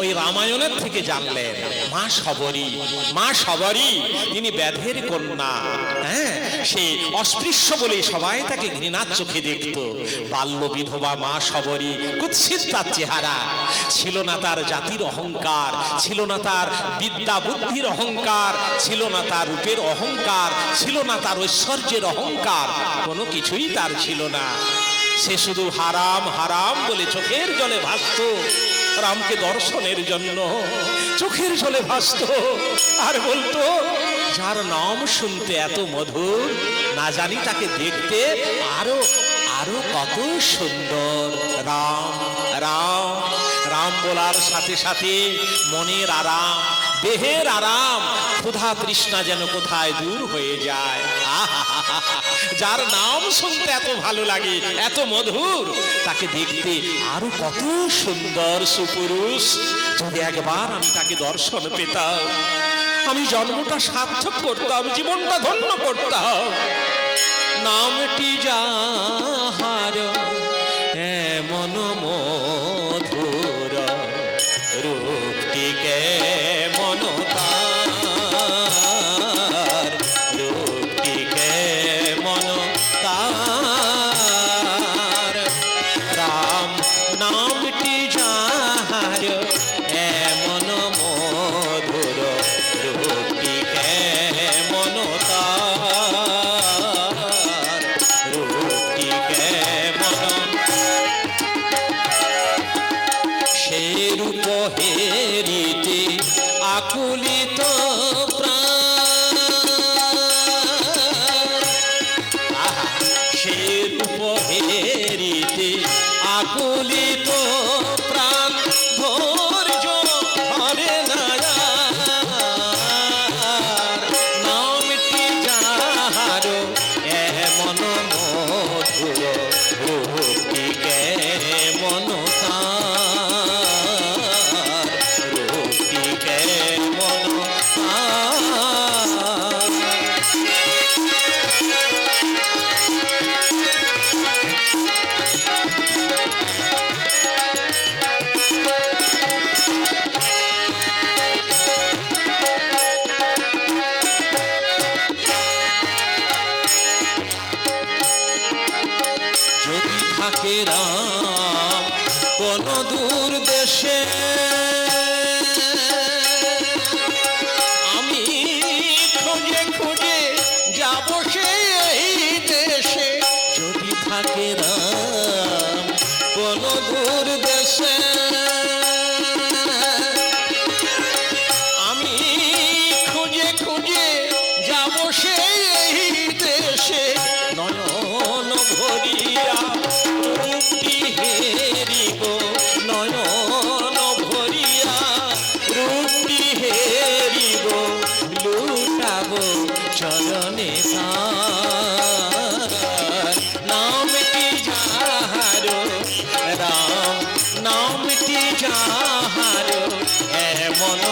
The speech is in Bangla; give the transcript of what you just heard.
ওই রামায়ণের থেকে জানলেন, মা সবরী মা সবরী তিনি ব্যাধের কন্যা। হ্যাঁ সে অস্পৃশ্য বলে সবাই তাকে ঘৃণার চোখে দেখত। বাল্য বিধবা মা সবরী কুৎসিত তার চেহারা। ছিল না তার জাতির অহংকার, ছিল না তার বিদ্যা বুদ্ধির অহংকার, ছিল না তার রূপের অহংকার, ছিল না তার ঐশ্বর্যের অহংকার, কোনো কিছুই তার ছিল না। সে শুধু হারাম হারাম বলে চোখের জলে ভাসত। রামকে দর্শনের জন্য চোখের জলে ভাসত। আর বলতো, যার নাম শুনতে এত মধুর, না জানি তাকে দেখতে আরও আরও কত সুন্দর। রাম রাম রাম বলার সাথে সাথে মনের আরাম দেহের আরাম। ক্ষুধা তৃষ্ণা যেন কোথায় দূর হয়ে যায়। যার নাম শুনতে এত ভালো লাগে, এত মধুর, তাকে দেখতে আরও কত সুন্দর সুপুরুষ। যদি একবার আমি তাকে দর্শন পেতাম, আমি জন্মটা সার্থক করতাম, জীবনটা ধন্য করতাম। নামটি যাহার আকুলিত প্রাণ। সে উপহেরিতে আকুলিত থাকে রাম কোন দূর দেশে আমি খুঁজে খুঁজে যাব সেই দেশে। যদি কোন দূর দেশে চরণে নামটি যাহারো? রাম নামটি যাহারো? এমন